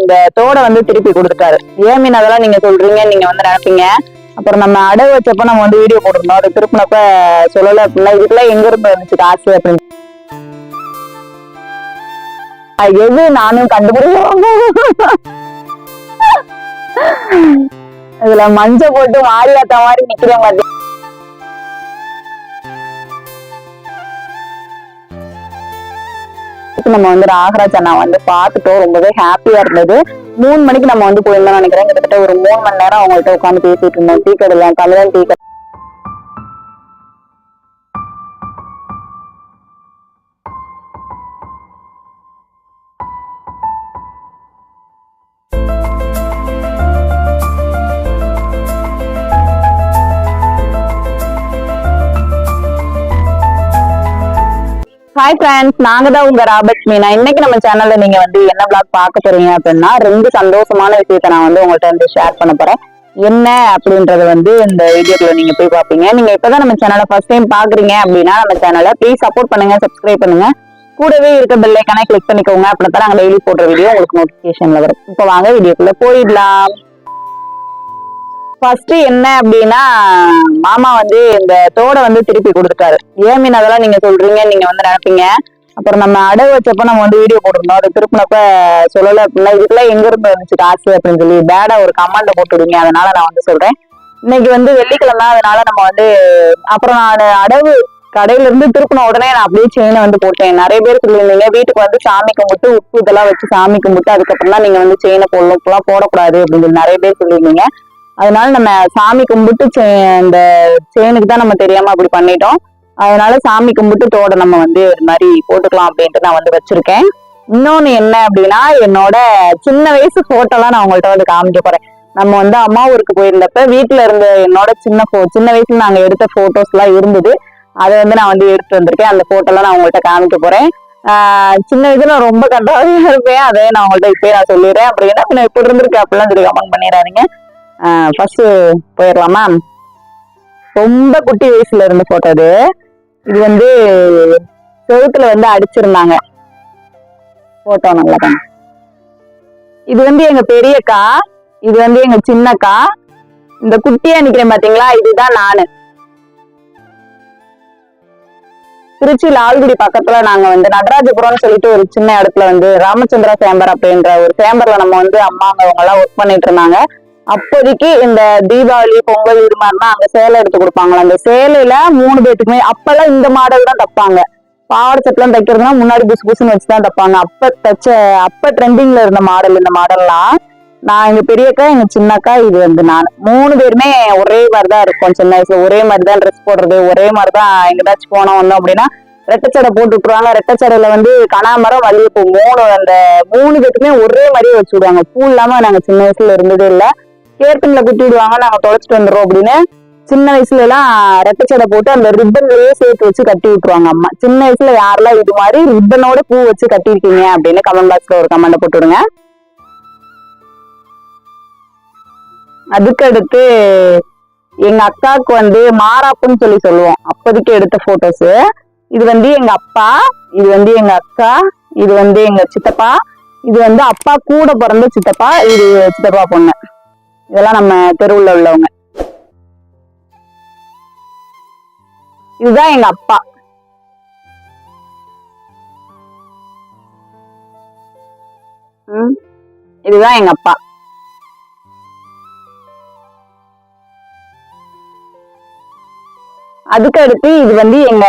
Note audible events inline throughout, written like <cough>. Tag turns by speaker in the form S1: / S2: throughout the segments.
S1: இந்த தோடை வந்து திருப்பி கொடுத்துட்டாரு. ஏன் மீன் அதெல்லாம் நீங்க சொல்றீங்க? நீங்க வந்து நினைப்பீங்க. அப்புறம் நம்ம அடகு வச்சப்ப நம்ம வந்து வீடியோ போட்டிருந்தோம். அது திருப்பினப்ப சொல்லல அப்படின்னா இதுக்கெல்லாம் எங்க இருந்து வந்துச்சு காசு அப்படின்னு. அது எது நானும் கண்டுபிடிச்சோம் <laughs> இதுல மஞ்சள் போட்டு மாறியாத்த மாதிரி நிக்கிற மாதிரி நம்ம வந்து ராகராஜ் அண்ணா வந்து பார்த்துட்டோம் ரொம்பவே ஹாப்பியா இருந்தது. மூணு மணிக்கு நம்ம வந்து போயிருந்தோம் நினைக்கிறேன். கிட்டத்தட்ட ஒரு மூணு மணி நேரம் அவங்கள்ட்ட உட்காந்து பேசிட்டு இருந்தோம். டீ கடையில தமிழன் டீ ஹாய் ஃப்ரெண்ட்ஸ் நாங்க தான் உங்க ராபர்ட் மீனா. இன்னைக்கு நம்ம சேனல்ல நீங்க வந்து என்ன பிளாக் பார்க்க போறீங்க அப்படின்னா ரெண்டு சந்தோஷமான விஷயத்த நான் வந்து உங்கள்ட்ட வந்து ஷேர் பண்ண போறேன். என்ன அப்படின்றத வந்து இந்த வீடியோக்குள்ள நீங்க போய் பாப்பீங்க நீங்க இப்பதான் நம்ம சேனலை ஃபர்ஸ்ட் டைம் பாக்குறீங்க அப்படின்னா நம்ம சேனலை ப்ளீஸ் சப்போர்ட் பண்ணுங்க சப்ஸ்கிரைப் பண்ணுங்க. கூடவே இருக்க பெல் ஐக்கானை கிளிக் பண்ணிக்கோங்க. அப்படின்னா நாங்க டெய்லி போடுற வீடியோ உங்களுக்கு நோட்டிபிகேஷன்ல வரும். இப்போ வாங்க வீடியோக்குள்ள போயிடலாம். ஃபர்ஸ்ட் என்ன அப்படின்னா மாமா வந்து இந்த தோடை வந்து திருப்பி கொடுத்துட்டாரு. ஏன் மீன் அதெல்லாம் நீங்க சொல்றீங்க நீங்க வந்து நினைப்பீங்க. அப்புறம் நம்ம அடகு வச்சப்ப நம்ம வந்து வீடியோ போட்டிருந்தோம். அது திருப்பினப்ப சொல்லல அப்படின்னா இதுக்கெல்லாம் எங்க இருந்து வந்துச்சு காசு அப்படின்னு சொல்லி பேடா ஒரு கமெண்ட் போட்டுடுங்க அதனால நான் வந்து சொல்றேன். இன்னைக்கு வந்து வெள்ளிக்கிழமை அதனால நம்ம வந்து அப்புறம் நான் அடவு கடையில இருந்து திருப்பின உடனே நான் அப்படியே செயினை வந்து போட்டேன். நிறைய பேர் சொல்லியிருந்தீங்க வீட்டுக்கு வந்து சாமி கும்பிட்டு உப்பு இதெல்லாம் வச்சு சாமி கும்பிட்டு அதுக்கப்புறம் தான் நீங்க வந்து செயினை போடலாம் இப்பெல்லாம் போடக்கூடாது அப்படின்னு சொல்லி நிறைய பேர் சொல்லியிருந்தீங்க. அதனால நம்ம சாமி கும்பிட்டு செ- இந்த செயினுக்கு தான் நம்ம தெரியாம அப்படி பண்ணிட்டோம். அதனால சாமி கும்பிட்டு தோட நம்ம வந்து இது மாதிரி போட்டுக்கலாம் அப்படின்ட்டு நான் வந்து வச்சிருக்கேன். இன்னொன்னு என்ன அப்படின்னா என்னோட சின்ன வயசு போட்டோலாம் நான் உங்கள்ட்ட வந்து காமிக்க போறேன். நம்ம வந்து அம்மா ஊருக்கு போயிருந்தப்ப வீட்டுல இருந்த என்னோட சின்ன போ சின்ன வயசுல நாங்க எடுத்த போட்டோஸ் எல்லாம் இருந்தது. அதை வந்து நான் வந்து எடுத்து வந்திருக்கேன். அந்த போட்டோலாம் நான் உங்கள்ட்ட காமிக்க போறேன். சின்ன வயசுல நான் ரொம்ப கண்டாவே இருப்பேன். அதை நான் உங்கள்ட்ட இப்பயே நான் சொல்லிடுறேன். அப்படின்னா பின்ன இப்படி இருந்திருக்கு அப்படிலாம் சொல்லி கமெண்ட் பண்ணிடுறாருங்க ஃபர்ஸ்ட் போயிடலாமா ரொம்ப குட்டி வயசுல இருந்த போட்டோ இது இது வந்து செவுத்துல வந்து அடிச்சிருந்தாங்க. போட்டோ நல்லா இது வந்து எங்க பெரியக்கா இது வந்து எங்க சின்னக்கா. இந்த குட்டியா நிக்கிறேன் பாத்தீங்களா? இதுதான் நானு. திருச்சி லால்குடி பக்கத்துல நாங்க வந்து நடராஜபுரம்னு சொல்லிட்டு ஒரு சின்ன இடத்துல வந்து ராமச்சந்திரா சேம்பர் அப்படின்ற ஒரு சேம்பர்ல நம்ம வந்து அம்மா அவங்க எல்லாம் ஒர்க் பண்ணிட்டு இருந்தாங்க. அப்போதைக்கு இந்த தீபாவளி பொங்கல் இது மாதிரிலாம் அங்க சேலை எடுத்து கொடுப்பாங்களா அந்த சேலையில மூணு பேத்துக்குமே அப்பெல்லாம் இந்த மாடல் தான் தைப்பாங்க. பாவாடை சட்டெல்லாம் தைக்கிறதுனா முன்னாடி புசு புசுன்னு வச்சு தான் தைப்பாங்க. அப்ப தைச்ச அப்ப ட்ரெண்டிங்ல இருந்த மாடல் இந்த மாடல்லாம் நான் எங்க பெரியக்கா எங்க சின்னக்கா இது வந்து நான். மூணு பேருமே ஒரே மாதிரி தான் இருக்கும் சின்ன வயசுல. ஒரே மாதிரி தான் ட்ரெஸ் போடுறது ஒரே மாதிரி தான் எங்கேயாச்சும் போனோம் வந்தோம் அப்படின்னா ரெட்டச்சடை போட்டு விட்டுருவாங்க. ரெட்டச்சடையில வந்து கனாமரம் மல்லிகைப்பூ மூணு அந்த மூணு பேத்துக்குமே ஒரே மாதிரியே வச்சு விடுவாங்க. பூ இல்லாம நாங்க சின்ன வயசுல இருந்ததே இல்லை. ஏற்கனவே குத்தி விடுவாங்க நாங்க தொலைச்சிட்டு வந்துடுறோம் அப்படின்னு. சின்ன வயசுல எல்லாம் ரெட்டச்சடை போட்டு அந்த ரிப்பன்லயே சேர்த்து வச்சு கட்டி விட்டுருவாங்க அம்மா. சின்ன வயசுல யாரெல்லாம் இது மாதிரி ரிப்பனோட பூ வச்சு கட்டியிருக்கீங்க அப்படின்னு கமெண்ட் பாக்ஸ்ல ஒரு கமெண்ட் போட்டுடுங்க. அதுக்கடுத்து எங்க அக்காவுக்கு வந்து மாறாப்புன்னு சொல்லி சொல்லுவோம். அப்போதைக்கு எடுத்த போட்டோஸ் இது வந்து எங்க அப்பா இது வந்து எங்க அக்கா இது வந்து எங்க சித்தப்பா இது வந்து அப்பா கூட பிறந்த சித்தப்பா இது சித்தப்பா பொண்ணு. இதெல்லாம் நம்ம தெருவுல உள்ளவங்க. இதுதான் எங்க அப்பா. இதுதான் எங்க அப்பா. அதுக்கு அடுத்து இது வந்து எங்க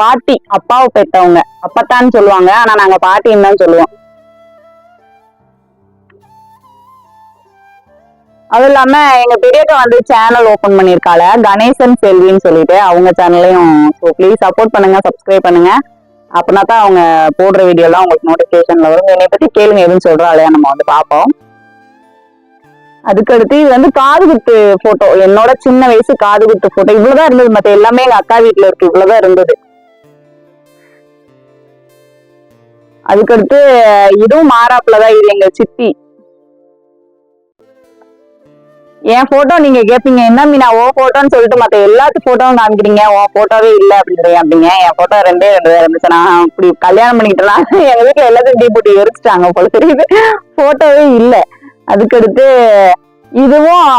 S1: பாட்டி அப்பாவை பெற்றவங்க. அப்பத்தான்னு சொல்லுவாங்க. ஆனா நாங்க பாட்டின்னு தான் சொல்லுவோம். அதுவும் இல்லாம எங்க பெரியக்கா வந்து சேனல் ஓபன் பண்ணிருக்காள கணேசன் செல்வின்னு சொல்லிட்டு அவங்க சேனல்லையும் ஸோ ப்ளீஸ் சப்போர்ட் பண்ணுங்க சப்ஸ்கிரைப் பண்ணுங்க. அப்படின்னா தான் அவங்க போடுற வீடியோ எல்லாம் உங்களுக்கு நோட்டிபிகேஷன்ல வரும். என்னை பத்தி கேளுங்க எதுவும் சொல்றாளையா நம்ம வந்து பார்ப்போம். அதுக்கடுத்து இது வந்து காது குத்து போட்டோ என்னோட சின்ன வயசு காது குத்து போட்டோ இவ்வளவுதான் இருந்தது மத்த எல்லாமே எங்க அக்கா வீட்டுல இருக்கு. இவ்வளவுதான் இருந்தது. அதுக்கடுத்து இதுவும் மாறாப்புலதான் இது எங்க சித்தி. என் போட்டோ நீங்க கேப்பீங்க என்ன மீனா ஓ போட்டோன்னு சொல்லிட்டு மத்த எல்லாத்து போட்டோவும் காமிக்கிறீங்க ஓ போட்டோவே இல்ல அப்படின்றீங்க அப்படிங்க. என் போட்டோ ரெண்டே ரெண்டு தான் இருந்துச்சு. நான் அப்படி கல்யாணம் பண்ணிக்கிட்டேன் எங்க வீட்டுல எல்லாத்தையும் டீ போட்டு எரிச்சிட்டாங்க போல தெரியுது. போட்டோவே இல்ல. அதுக்கடுத்து இதுவும்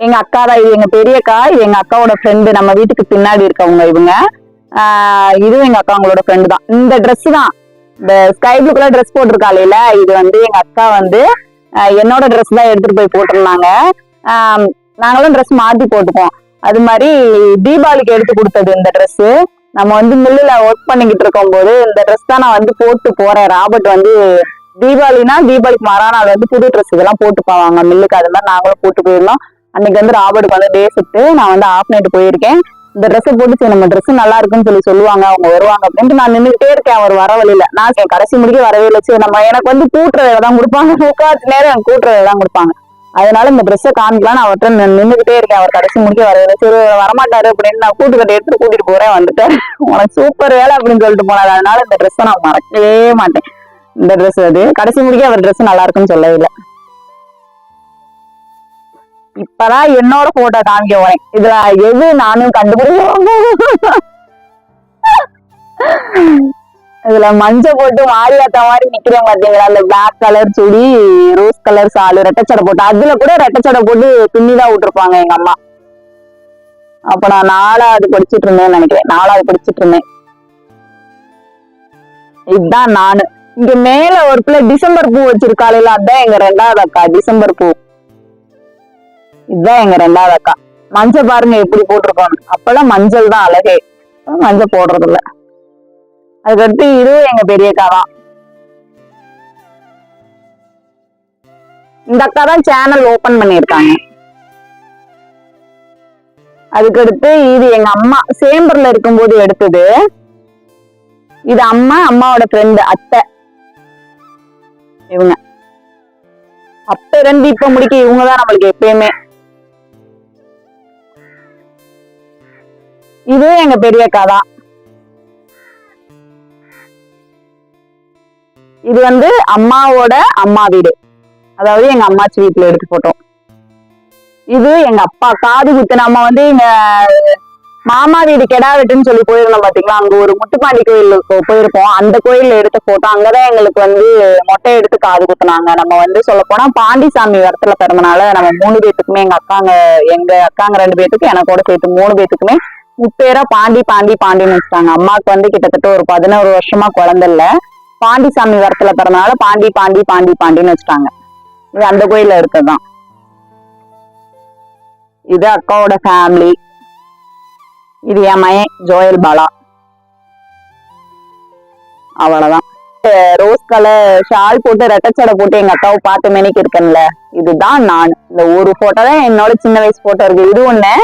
S1: எங்க அக்கா தான் இது எங்க பெரிய அக்கா இது எங்க அக்காவோட ஃப்ரெண்டு நம்ம வீட்டுக்கு பின்னாடி இருக்கவங்க இவங்க. இதுவும் எங்க அக்கா அவங்களோட ஃப்ரெண்டு தான். இந்த ட்ரெஸ் தான். இந்த ஸ்கை ப்ளூ கலர் ட்ரெஸ் போட்டிருக்காளையில இது வந்து எங்க அக்கா வந்து என்னோட ட்ரெஸ் தான் எடுத்துட்டு போய் போட்டுருந்தாங்க. நாங்களும் ட்ரெஸ் மாத்தி போட்டுப்போம் அது மாதிரி தீபாவளிக்கு எடுத்து கொடுத்தது இந்த ட்ரெஸ் நம்ம வந்து மில்லுல ஒர்க் பண்ணிக்கிட்டு இருக்கும் போது இந்த ட்ரெஸ் தான் நான் வந்து போட்டு போறேன். ராபர்ட் வந்து தீபாவளினா தீபாவளிக்கு மறுநாள் வந்து புது ட்ரெஸ் இதெல்லாம் போட்டு போவாங்க மில்லுக்கு அது மாதிரி நாங்களும் போட்டு போயிருந்தோம். அன்னைக்கு வந்து ராபர்ட்டுக்கு வந்து டே சுட்டு நான் வந்து ஆஃப் நைட் போயிருக்கேன். இந்த ட்ரெஸ் போட்டு நம்ம ட்ரெஸ் நல்லா இருக்குன்னு சொல்லி சொல்லுவாங்க அவங்க வருவாங்க அப்படின்ட்டு நான் நின்றுட்டே இருக்கேன் அவர் வர வழியில. நான் கடைசி முடிக்க வரவே இல்லை. சரி நம்ம எனக்கு வந்து கூட்டுற வேலை தான் கொடுப்பாங்க. முக்காச்சு நேரம் எனக்கு கூட்டுற வேலை தான் கொடுப்பாங்க. அதனால இந்த ட்ரெஸ்ஸை காமிக்கலாம் நான் அவர்கிட்ட நின்றுகிட்டே இருக்கேன். அவர் கடைசி முடிக்க வரவே சரி வரமாட்டாரு அப்படின்னு நான் கூட்டுக்கட்டை எடுத்து கூட்டிட்டு போறேன் வந்துட்டேன் உனக்கு சூப்பர் வேலை அப்படின்னு சொல்லிட்டு போனாரு. அதனால இந்த ட்ரெஸ்ஸை நான் மறக்கவே மாட்டேன். இந்த ட்ரெஸ் அது. கடைசி முடிக்க அவர் ட்ரெஸ் நல்லா இருக்குன்னு சொல்லவே இல்லை. இப்பதான் என்னோட போட்டோ காமிக்க போறேன். இதுல எது நானும் கண்டுபிடிக்கிறோம் இதுல மஞ்சள் போட்டு மாரியாத்தா மாதிரி நிக்கிறேன் பாத்தீங்களா? அந்த பிளாக் கலர் சுடி ரோஸ் கலர் சாலு ரெட்டச்சடை போட்டு. அதுல கூட ரெட்டச்சடை போட்டு பின்னிதான் விட்டுருப்பாங்க எங்க அம்மா. அப்ப நான் நாலாவது படிச்சுட்டு இருந்தேன்னு நினைக்கிறேன். நாலாவது படிச்சுட்டு இருந்தேன். இதுதான் நானு. இங்க மேல ஒரு பிள்ளை டிசம்பர் பூ வச்சிருக்காள் அதான் எங்க ரெண்டாவது அக்கா. டிசம்பர் பூ. இதுதான் எங்க ரெண்டாவது அக்கா. மஞ்சள் பாருங்க எப்படி போட்டிருக்கோம் அப்பெல்லாம் மஞ்சள் தான் அழகே. மஞ்சள் போடுறது இல்ல அதுக்கடுத்து இதுவும் எங்க பெரிய அக்கா தான். இந்த அக்கா தான் சேனல் ஓபன் பண்ணியிருக்காங்க. அதுக்கடுத்து இது எங்க அம்மா. சேம்பர்ல இருக்கும்போது எடுத்தது. இது அம்மா அம்மாவோட ஃப்ரெண்டு அத்தை. இவங்க. அப்ப ரெண்டு இப்ப முடிக்க இவங்கதான் நம்மளுக்கு எப்பயுமே. இது எங்க பெரிய அக்கா தான் இது வந்து அம்மாவோட அம்மா வீடு. அதாவது எங்க அம்மாச்சி வீட்டுல எடுத்து போட்டோம். இது எங்க அப்பா காது குத்து நம்ம வந்து எங்க மாமா வீடு கெடா வெட்டுன்னு சொல்லி போயிருந்தோம் பாத்தீங்களா? அங்க ஒரு முத்துப்பாண்டி கோயிலுக்கு போயிருப்போம். அந்த கோயில்ல எடுத்த போட்டோம் அங்கதான் எங்களுக்கு வந்து மொட்டை எடுத்து காது குத்துனாங்க. நம்ம வந்து சொல்ல போனா பாண்டிசாமி வரத்துல பிறந்தனால நம்ம மூணு பேத்துக்குமே எங்க அக்காங்க எங்க அக்காங்க ரெண்டு பேத்துக்கு எனக்கோட சேர்த்து மூணு பேத்துக்குமே முப்பேரா பாண்டி பாண்டி பாண்டின்னு வச்சுட்டாங்க. அம்மாவுக்கு வந்து கிட்டத்தட்ட ஒரு பதினோரு வருஷமா குழந்தை இல்ல. பாண்டிசாமி வரத்துல பிறந்தனால பாண்டி பாண்டி பாண்டி பாண்டின்னு வச்சுட்டாங்க. இது அந்த கோயில இருக்கதான் இது அக்காவோட ஃபேமிலி இது என் மயன் ஜோயல் பாலா. அவ்வளவுதான். ரோஸ் கலர் ஷால் போட்டு ரெட்டச்சடை போட்டு எங்க அக்காவை பார்த்து மெனிக்கு இருக்கேன்ல இதுதான் நான். இந்த ஒரு போட்டோ தான் என்னோட சின்ன வயசு போட்டோ இருக்கு. இது ஒண்ணு.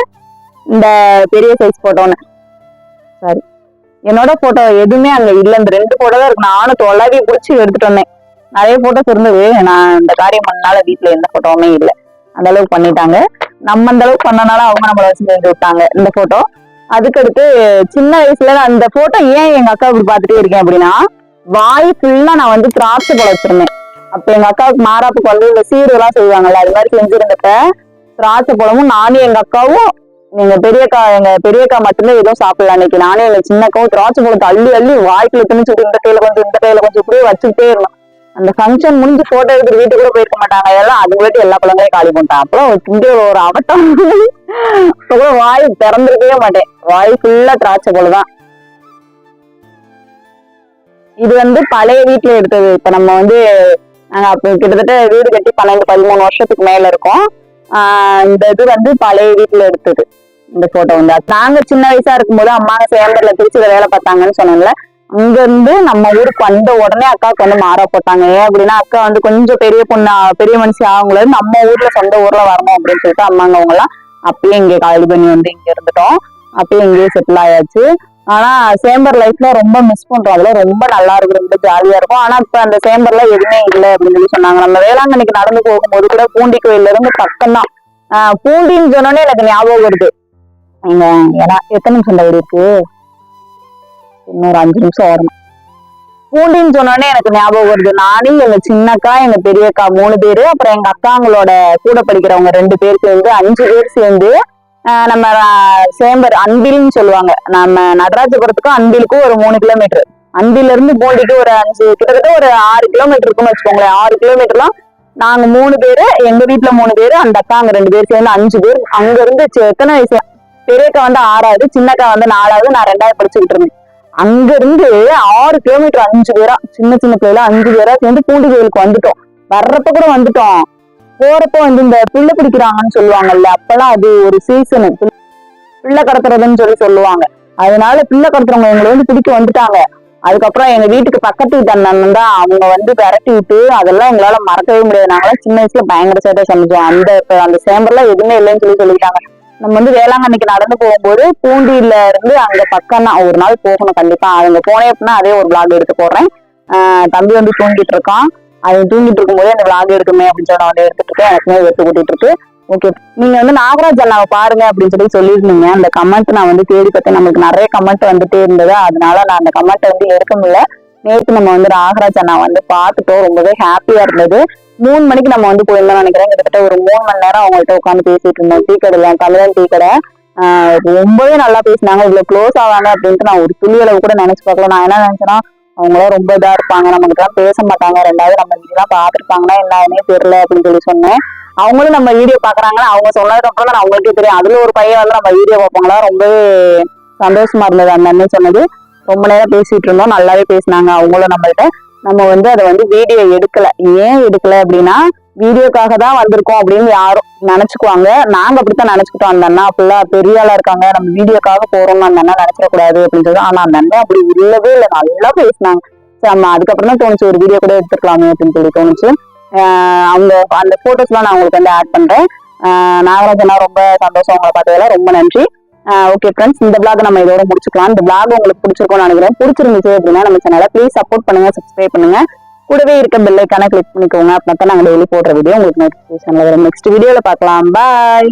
S1: இந்த பெரிய சைஸ் போட்டோன்னு சாரி என்னோட போட்டோ எதுவுமே அங்க இல்ல. இந்த ரெண்டு போட்டோ தான் இருக்கு. நானும் தொலைவி பிடிச்சி எடுத்துட்டு வந்தேன். நிறைய போட்டோஸ் இருந்தது. நான் இந்த காரியம் பண்ணனால வீட்டுல எந்த போட்டோவுமே இல்லை. அந்த அளவுக்கு பண்ணிட்டாங்க. நம்ம அந்த அளவுக்கு பண்ணனால அவங்க நம்மள வச்சு செஞ்சு விட்டாங்க இந்த போட்டோ அதுக்கடுத்து சின்ன வயசுல அந்த போட்டோ ஏன் எங்க அக்கா இப்படி பார்த்துட்டே இருக்கேன் அப்படின்னா வாய் ஃபுல்லா நான் வந்து திராட்சை பழம் வச்சிருந்தேன். அப்ப எங்க அக்காவுக்கு மாறாப்புக்கு வந்து இந்த சீரு எல்லாம் செய்வாங்கல்ல அது மாதிரி செஞ்சிருந்தப்ப திராட்சை பழமும் நானும் எங்க அக்காவும் எங்க பெரியக்கா எங்க பெரியக்கா மட்டும்தான் எதுவும் சாப்பிடல. அன்னைக்கு நானே எங்க சின்னக்காவும் திராட்சை பழத்தை அள்ளி அள்ளி வாய்க்குள்ள திணிச்சுட்டு இந்த கையில கொஞ்சம் இந்த கையில கொஞ்சம் இப்படியே வச்சுக்கிட்டே இருந்தோம். அந்த ஃபங்க்ஷன் முடிஞ்சு போட்டோ எடுத்துட்டு வீட்டுக்கு கூட போயிருக்க மாட்டாங்க. எல்லாம் அது எல்லா பழங்களையும் காலி பண்ணிட்டான். அப்புறம் இங்கே ஒரு அவட்டம். கூட வாய் திறந்துருக்கவே மாட்டேன். வாய் ஃபுல்லா திராட்சை பழம் தான். இது வந்து பழைய வீட்டுல எடுத்தது. இப்ப நம்ம வந்து நாங்க அப்ப கிட்டத்தட்ட வீடு கட்டி பன்னெண்டு பதிமூணு வருஷத்துக்கு மேல இருக்கோம். ஆஹ் இந்த இது வந்து பழைய வீட்டுல எடுத்தது. இந்த போட்டோ வந்து. நாங்க சின்ன வயசா இருக்கும்போது அம்மா சேலத்துல திருச்சியில வேலை பார்த்தாங்கன்னு சொன்னாங்கல அங்க இருந்து நம்ம ஊருக்கு வந்த உடனே அக்காவுக்கு வந்து மாறா போட்டாங்க. ஏன் அப்படின்னா அக்கா வந்து கொஞ்சம் பெரிய பொண்ணு பெரிய மனுஷி ஆகுங்களே நம்ம ஊர்ல சொந்த ஊர்ல வரணும் அப்படின்னு சொல்லிட்டு அம்மாங்க அவங்க எல்லாம் அப்பயே இங்க காலி பண்ணி வந்து இங்க இருந்துட்டோம். அப்பயே இங்கேயே செட்டில் ஆயாச்சு. ஆனா சேம்பர் லைஃப்ல ரொம்ப மிஸ் பண்றோம். அதுல ரொம்ப நல்லா இருக்கு ரொம்ப ஜாலியா இருக்கும். ஆனா இப்ப அந்த சேம்பர்ல எதுவுமே இல்லை அப்படின்னு சொல்லி சொன்னாங்க. நம்ம வேளாங்கண்ணிக்கு நடந்து போகும்போது கூட பூண்டி கோயில்ல இருந்து பக்கம் தான் ஆஹ் பூண்டின்னு சொன்னோன்னே எனக்கு ஞாபகம் வருது. ஏன்னா எத்தனை நிமிஷம் தகுதி இருக்கு? இன்னொரு அஞ்சு நிமிஷம் வரணும். பூண்டின்னு சொன்னோடனே எனக்கு ஞாபகம் வருது. நானே எங்க சின்னக்கா எங்க பெரியக்கா மூணு பேரு அப்புறம் எங்க அக்காங்களோட கூட படிக்கிறவங்க ரெண்டு பேர் சேர்ந்து அஞ்சு பேர் சேர்ந்து நம்ம சேம்பர் அன்பில்னு சொல்லுவாங்க. நம்ம நடராஜபுரத்துக்கும் அன்பிலுக்கும் ஒரு மூணு கிலோமீட்டர். அன்பில இருந்து போண்டிக்கு ஒரு அஞ்சு கிட்டத்தட்ட ஒரு ஆறு கிலோமீட்டர் இருக்கும்னு வச்சுக்கோங்களேன். ஆறு கிலோமீட்டர்லாம் நாங்க மூணு பேரு எங்க வீட்டுல மூணு பேரு அந்த அக்கா அங்க ரெண்டு பேர் சேர்ந்து அஞ்சு பேர் அங்க இருந்து எத்தனை வயசு? பெரியக்கா வந்து ஆறாவது சின்னக்கா வந்து நாலாவது நான் ரெண்டாவது படிச்சுக்கிட்டு இருந்தேன். அங்க இருந்து ஆறு கிலோமீட்டர் அஞ்சு பேரா சின்ன சின்ன பிள்ளைல அஞ்சு பேரா சேர்ந்து பூண்டி கோயிலுக்கு வந்துட்டோம். வர்றப்ப கூட வந்துட்டோம். போறப்ப வந்து இந்த பிள்ளை பிடிக்கிறாங்கன்னு சொல்லுவாங்கல்ல அப்பெல்லாம் அது ஒரு சீசனு பிள்ளை கடத்துறதுன்னு சொல்லி சொல்லுவாங்க. அதனால பிள்ளை கடத்துறவங்க எங்களை வந்து பிடிக்க வந்துட்டாங்க. அதுக்கப்புறம் எங்க வீட்டுக்கு பக்கத்து வீட்டு அண்ணன் தான் அவங்க வந்து விரட்டி விட்டு அதெல்லாம் எங்களால மறக்கவே முடியாது. நாங்களாம் சின்ன வயசுல பயங்கர சேட்டை சமைச்சோம். அந்த இப்ப அந்த சேம்பர்லாம் எதுவுமே இல்லைன்னு சொல்லி சொல்லிட்டாங்க. நம்ம வந்து வேளாங்கண்ணிக்கு நடந்து போகும்போது பூண்டியில இருந்து அங்க பக்கம் தான் ஒரு நாள் போகணும் கண்டிப்பா. அவங்க போனே அப்படின்னா அதே ஒரு பிளாக் எடுத்து போடுறேன். தம்பி வந்து தூங்கிட்டு இருக்கான். அது தூங்கிட்டு இருக்கும்போது அந்த பிளாக் எடுக்குமே அப்படின்னு சொல்லி வந்து எடுத்துட்டு இருக்கேன். எனக்குமே எடுத்து கூட்டிட்டு இருக்கு. ஓகே நீங்க வந்து நாகராஜ் அண்ணாவை பாருங்க அப்படின்னு சொல்லி சொல்லியிருந்தீங்க. அந்த கமெண்ட் நான் வந்து தேடி பார்த்தேன். நமக்கு நிறைய கமெண்ட் வந்துட்டே இருந்தது. அதனால நான் அந்த கமெண்ட் வந்து எடுக்க முடியல. நேற்று நம்ம வந்து நாகராஜ் அண்ணா வந்து பார்த்துட்டோம். ரொம்பவே ஹாப்பியா இருந்தது. மூணு மணிக்கு நம்ம வந்து போயிருந்தோம் நினைக்கிறேன். கிட்டத்தட்ட ஒரு மூணு மணி நேரம் அவங்கள்ட்ட உட்காந்து பேசிட்டு இருந்தோம். டீ கடையில தமிழன் டீ கடை. ரொம்பவே நல்லா பேசினாங்க. இவ்வளவு க்ளோஸ் ஆவாங்க அப்படின்ட்டு நான் ஒரு துளியளவு கூட நினைச்சு பார்க்கல. நான் என்ன நினைச்சேன்னா அவங்களாம் ரொம்ப இதா இருப்பாங்க. நம்ம தான் பேச மாட்டாங்க. ரெண்டாவது நம்ம இதெல்லாம் பாத்துருப்பாங்கன்னா என்னன்னே தெரியல அப்படின்னு சொல்லி சொன்னேன். அவங்களும் நம்ம வீடியோ பாக்குறாங்கன்னா அவங்க சொன்னதுக்கு அப்புறம் தான் அவங்களுக்கே தெரியும். அதுல ஒரு பையன் வந்து நம்ம வீடியோ பார்ப்பாங்களா ரொம்பவே சந்தோஷமா இருந்தது அந்த அண்ணன் சொன்னது. ரொம்ப நேரம் பேசிட்டு இருந்தோம். நல்லாவே பேசினாங்க அவங்களும் நம்மள்ட்ட. நம்ம வந்து அதை வந்து வீடியோ எடுக்கல. ஏன் எடுக்கல அப்படின்னா வீடியோக்காக தான் வந்திருக்கோம் அப்படின்னு யாரும் நினைச்சுக்குவாங்க. நாங்க அப்படித்தான் நினைச்சுக்கிட்டோம். அந்த அண்ணா ஃபுல்லா பெரிய ஆளா இருக்காங்க. நம்ம வீடியோக்காக போறோம்னு அந்த அண்ணா நினைச்சிடக்கூடாது அப்படின்னு சொல்லி ஆனா அந்த அண்ணா அப்படி இல்லவே இல்லை. நல்லா பேசினாங்க. நம்ம அதுக்கப்புறம் தான் தோணுச்சு ஒரு வீடியோ கூட எடுத்துக்கலாமே அப்படின்னு சொல்லி தோணுச்சு. அவங்க அந்த போட்டோஸ்லாம் நான் உங்களுக்கு வந்து ஆட் பண்றேன். ஆஹ் நாகராஜனா ரொம்ப சந்தோஷம். உங்களை பார்த்ததுல ரொம்ப நன்றி. ஓகே ஃப்ரெண்ட்ஸ் இந்த பிளாக் நம்ம இதோட முடிச்சுக்கலாம். இந்த பிளாக் உங்களுக்கு பிடிச்சிருக்கும்னு நினைக்கிறேன். பிடிச்சிருந்துச்சு அப்படின்னா நம்ம சேனலை ப்ளீஸ் சப்போர்ட் பண்ணுங்க சப்ஸ்கிரைப் பண்ணுங்க. கூடவே இருக்க பெல்லைக்கான கிளிக் பண்ணிக்கோங்க. அப்படின்னா தான் நாங்கள் டெய்லி போடுற வீடியோ உங்களுக்கு நோட்டிஃபிகேஷன்ல வரும். நெக்ஸ்ட் வீடியோவில் பார்க்கலாம். பாய்